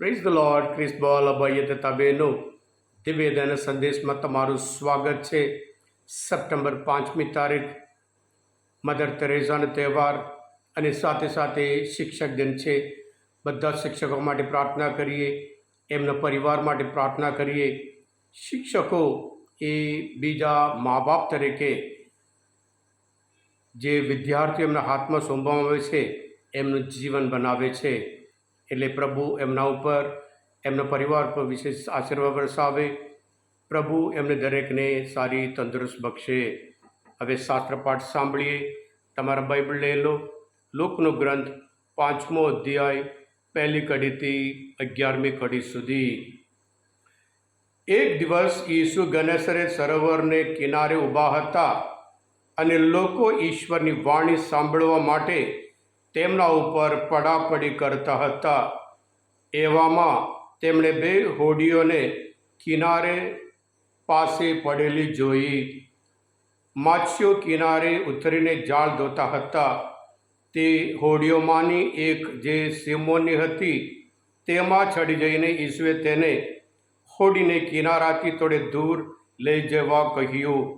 Praise the lord Chris બોલ અભય તથા બહેનો દિવ્યદાન સંદેશમાં તમારું સ્વાગત છે સપ્ટેમ્બર પાંચમી તારીખ મદર તેરેઝાનો તહેવાર અને સાથે સાથે શિક્ષક દિન છે બધા શિક્ષકો માટે પ્રાર્થના કરીએ એમના પરિવાર માટે પ્રાર્થના કરીએ શિક્ષકો એ બીજા મા બાપ તરીકે જે વિદ્યાર્થીઓ એમના હાથમાં સોંપવામાં આવે છે એમનું જીવન બનાવે છે એટલે પ્રભુ એમના ઉપર એમના પરિવાર પર વિશેષ આશીર્વાદ વરસાવે. પ્રભુ એમને દરેકને સારી તંદુરસ્ત બક્ષે. હવે શાસ્ત્ર પાઠ સાંભળીએ. તમારા બાઇબલ લઈ લો. લોકનો ગ્રંથ પાંચમો અધ્યાય, પહેલી કડીથી અગિયારમી કડી સુધી. એક દિવસ ઈસુ ગનેસરે સરોવરને કિનારે ઊભા હતા અને લોકો ઈશ્વરની વાણી સાંભળવા માટે તેમના ઉપર પડાપડી કરતા હતા. એવામાં તેમણે બે હોડીઓને કિનારે પાસે પડેલી જોઈ. માછીઓ કિનારે ઉતરીને જાળ ધોતા હતા. તે હોડીઓમાંની એક જે સિમોની હતી, તેમાં ચડી જઈને ઈસુએ તેને હોડીને કિનારાથી થોડે દૂર લઈ જવા કહ્યું.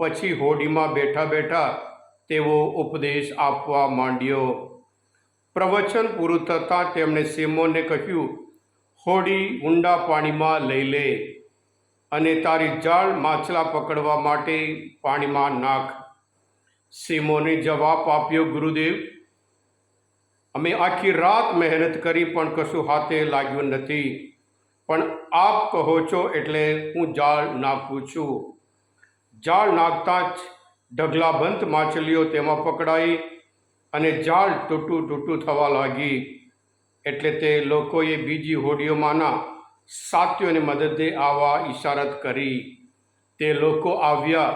પછી હોડીમાં બેઠા બેઠા તેઓ ઉપદેશ આપવા માંડ્યો. પ્રવચન પૂરું થતાં તેમણે સિમોનને કહ્યું, હોડી ઊંડા પાણીમાં લઈ લે અને તારી જાળ માછલા પકડવા માટે પાણીમાં નાખ. સિમોને જવાબ આપ્યો, ગુરુદેવ, અમે આખી રાત મહેનત કરી પણ કશું હાથે લાગ્યું નથી. પણ આપ કહો છો એટલે હું જાળ નાખું છું. જાળ નાખતા જ ઢગલાબંધ માછલીઓ તેમાં પકડાઈ અને જાળ તૂટું તૂટું થવા લાગી. એટલે તે લોકોએ બીજી હોડીઓમાંના સાથીઓને મદદે આવવા ઈશારત કરી. તે લોકો આવ્યા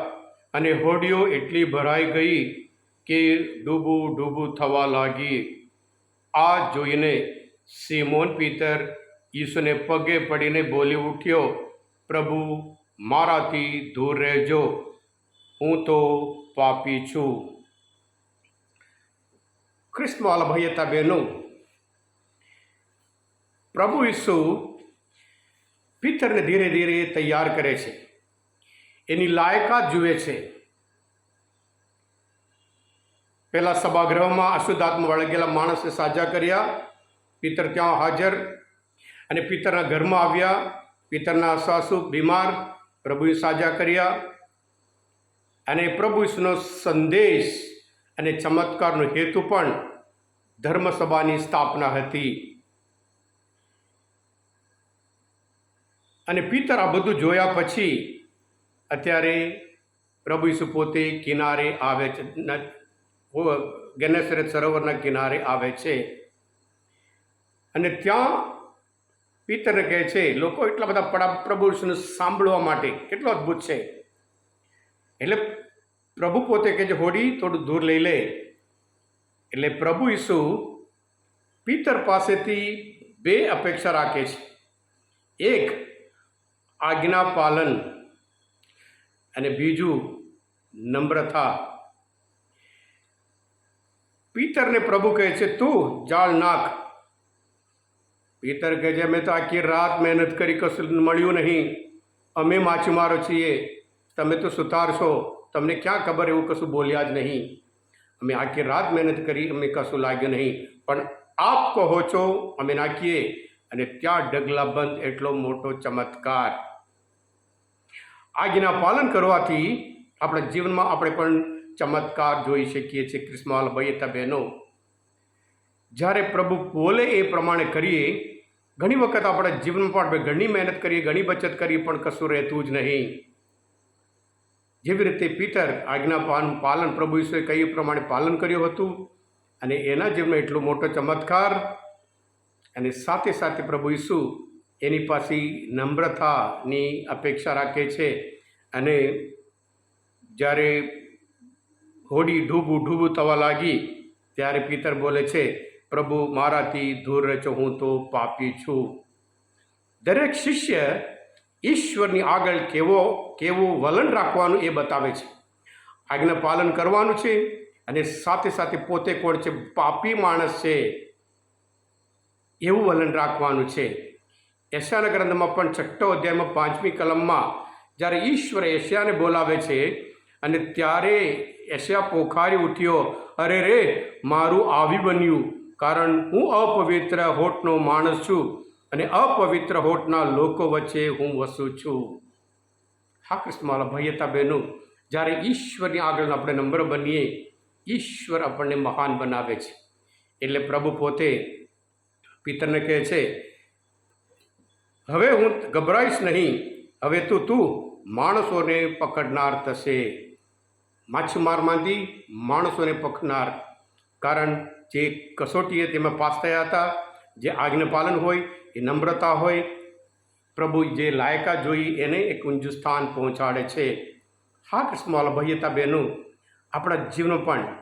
અને હોડીઓ એટલી ભરાઈ ગઈ કે ડૂબું ડૂબું થવા લાગી. આ જોઈને સિમોન પીતર ઈસુને પગે પડીને બોલી ઉઠ્યો, પ્રભુ, મારાથી દૂર રહેજો. હું તો પાપી છું. ક્રિસ્મવાલા ભાઈ હતા બહેનો પ્રભુ ઈસુ પિત્તરને ધીરે ધીરે તૈયાર કરે છે. એની લાયકાત જુએ છે. પહેલા સભાગૃહમાં અશુદ્ધાત્મા વળગેલા માણસને સાજા કર્યા. પિત્તર ત્યાં હાજર અને પિત્તરના ઘરમાં આવ્યા. પિત્તરના સાસુ બીમાર, પ્રભુએ સાજા કર્યા. અને પ્રભુ ઈસુનો સંદેશ અને ચમત્કારનો હેતુ પણ ધર્મસભાની સ્થાપના હતી. અને પિતર આ બધું જોયા પછી અત્યારે પ્રભુ ઈસુ પોતે કિનારે આવે છે ગેનેસરેત સરોવરના કિનારે આવે છે. અને ત્યાં પિતરને કહે છે, લોકો એટલા બધા પ્રભુ ઈસુને સાંભળવા માટે કેટલો અદ્ભુત છે. એટલે પ્રભુ પોતે કે જે હોડી, થોડું દૂર લઈ લે. એટલે પ્રભુ ઈસુ પિત્તર પાસેથી બે અપેક્ષા રાખે છે. એક, આજ્ઞા પાલન અને બીજું નમ્રતા. પિત્તરને પ્રભુ કહે છે, તું જાળ નાખ. પિત્તર કહે છે, અમે તો આખી રાત મહેનત કરી, કશું મળ્યું નહીં. અમે માછીમારો છીએ. તમે તો સુતાર તમને ક્યાં ખબર એવું કશું બોલ્યા જ નહીં. અમે આખી રાત મહેનત કરી, અમને કશું લાગ્યું નહીં. પણ આપ કહો છો, અમે નાખીએ. અને ત્યાં ડગલાબંધ એટલો મોટો ચમત્કાર. આજ્ઞા પાલન કરવાથી આપણા જીવનમાં આપણે પણ ચમત્કાર જોઈ શકીએ છીએ, ક્રિસ્માલ ભાઈ બહેનો. જ્યારે પ્રભુ બોલે એ પ્રમાણે કરીએ, ઘણી વખત આપણા જીવનમાં પણ ઘણી મહેનત કરીએ, ઘણી બચત કરીએ, પણ કશું રહેતું જ નહીં. જેવી રીતે પિતર આજ્ઞા પાલન પ્રભુ ઈશ્વરે કહ્યું પ્રમાણે પાલન કર્યું હતું અને એના જીવનમાં એટલો મોટો ચમત્કાર અને સાથે સાથે પ્રભુ ઈસુ એની પાસે નમ્રતાની અપેક્ષા રાખે છે અને જ્યારે હોડી ઢૂબું ઢૂબું થવા લાગી ત્યારે પિતર બોલે છે, પ્રભુ, મારાથી દૂર રહેજો, હું તો પાપી છું. દરેક શિષ્ય ઈશ્વરની આગળ કેવો, કેવું વલણ રાખવાનું એ બતાવે છે. આજ્ઞા પાલન કરવાનું છે અને સાથે સાથે પોતે કોણ છે? પાપી માણસ છે. એવું વલણ રાખવાનું છે. એશિયાના ગ્રંથમાં પણ છઠ્ઠો અધ્યાયમાં પાંચમી કલમમાં જ્યારે ઈશ્વર એશિયાને બોલાવે છે અને ત્યારે એશિયા પોખારી ઉઠ્યો, અરે રે, મારું આવી બન્યું, કારણ હું અપવિત્ર હોઠનો માણસ છું. અને અપવિત્ર હોઠના લોકો વચ્ચે હું વસું છું. હા, કૃષ્ણમાલા ભાઈ હતા બહેનો જ્યારે ઈશ્વરની આગળ આપણે નંબર બનીએ, ઈશ્વર આપણને મહાન બનાવે છે. એટલે પ્રભુ પોતે પિતરને કહે છે, હવે હું ગભરાઈશ નહીં, હવે તું તું માણસોને પકડનાર થશે. માછીમારમાંથી માણસોને પકડનાર. કારણ જે કસોટીએ તેમાં પાસ થયા હતા, જે આજ્ઞાપાલન હોય એ નમ્રતા હોય પ્રભુ જે લાયકા જોઈ એને એક ઊંચું સ્થાન પહોંચાડે છે. હા કૃષ્ણવાલા ભયતા બહેનું, આપણા જીવનો પણ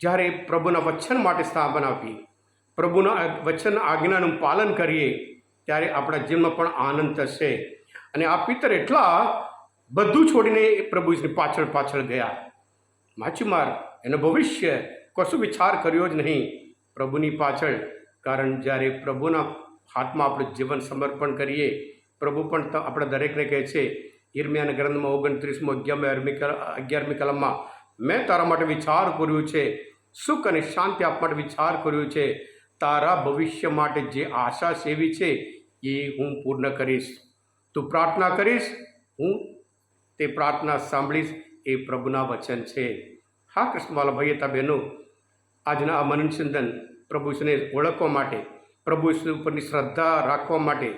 જ્યારે પ્રભુના વચન માટે સ્થાપન આપી પ્રભુના વચન આજ્ઞાનું પાલન કરીએ, ત્યારે આપણા જીવનમાં પણ આનંદ થશે. અને આ પિતર એટલા બધું છોડીને એ પ્રભુની પાછળ પાછળ ગયા. માછીમાર, એનો ભવિષ્ય કશું વિચાર કર્યો જ નહીં. પ્રભુની પાછળ, કારણ જ્યારે પ્રભુના હાથમાં આપણું જીવન સમર્પણ કરીએ. પ્રભુ પણ આપણા દરેકને કહે છે ઈર્મિયાના ગ્રંથમાં ઓગણત્રીસમો અગિયારમી અગિયારમી કલમમાં મેં તારા માટે વિચાર કર્યું છે. સુખ અને શાંતિ આપવા માટે વિચાર કર્યો છે. તારા ભવિષ્ય માટે જે આશા સેવી છે, એ હું પૂર્ણ કરીશ. તું પ્રાર્થના કરીશ, હું તે પ્રાર્થના સાંભળીશ, એ પ્રભુના વચન છે. હા, કૃષ્ણવાલા ભાઈ હતા બહેનો, આજના આ મનનચિંતન પ્રભુને ઓળખવા માટે પ્રભુ ઈશ્વર ઉપરની શ્રદ્ધા રાખવા માટે,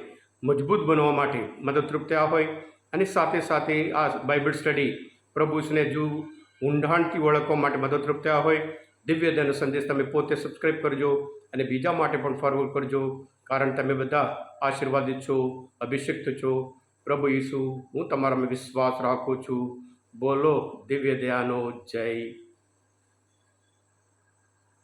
મજબૂત બનવા માટે મદદરૂપ થયા હોય અને સાથે સાથે આ બાઇબલ સ્ટડી પ્રભુ ઈશ્વરને હજુ ઊંડાણથી ઓળખવા માટે મદદરૂપ થયા હોય. દિવ્યદાનો સંદેશ તમે પોતે સબસ્ક્રાઈબ કરજો અને બીજા માટે પણ ફોરવર્ડ કરજો, કારણ તમે બધા આશીર્વાદિત છો, અભિષિક્ત છો. પ્રભુ ઈસુ, હું તમારામાં વિશ્વાસ રાખું છું. બોલો દિવ્ય દયાનો જય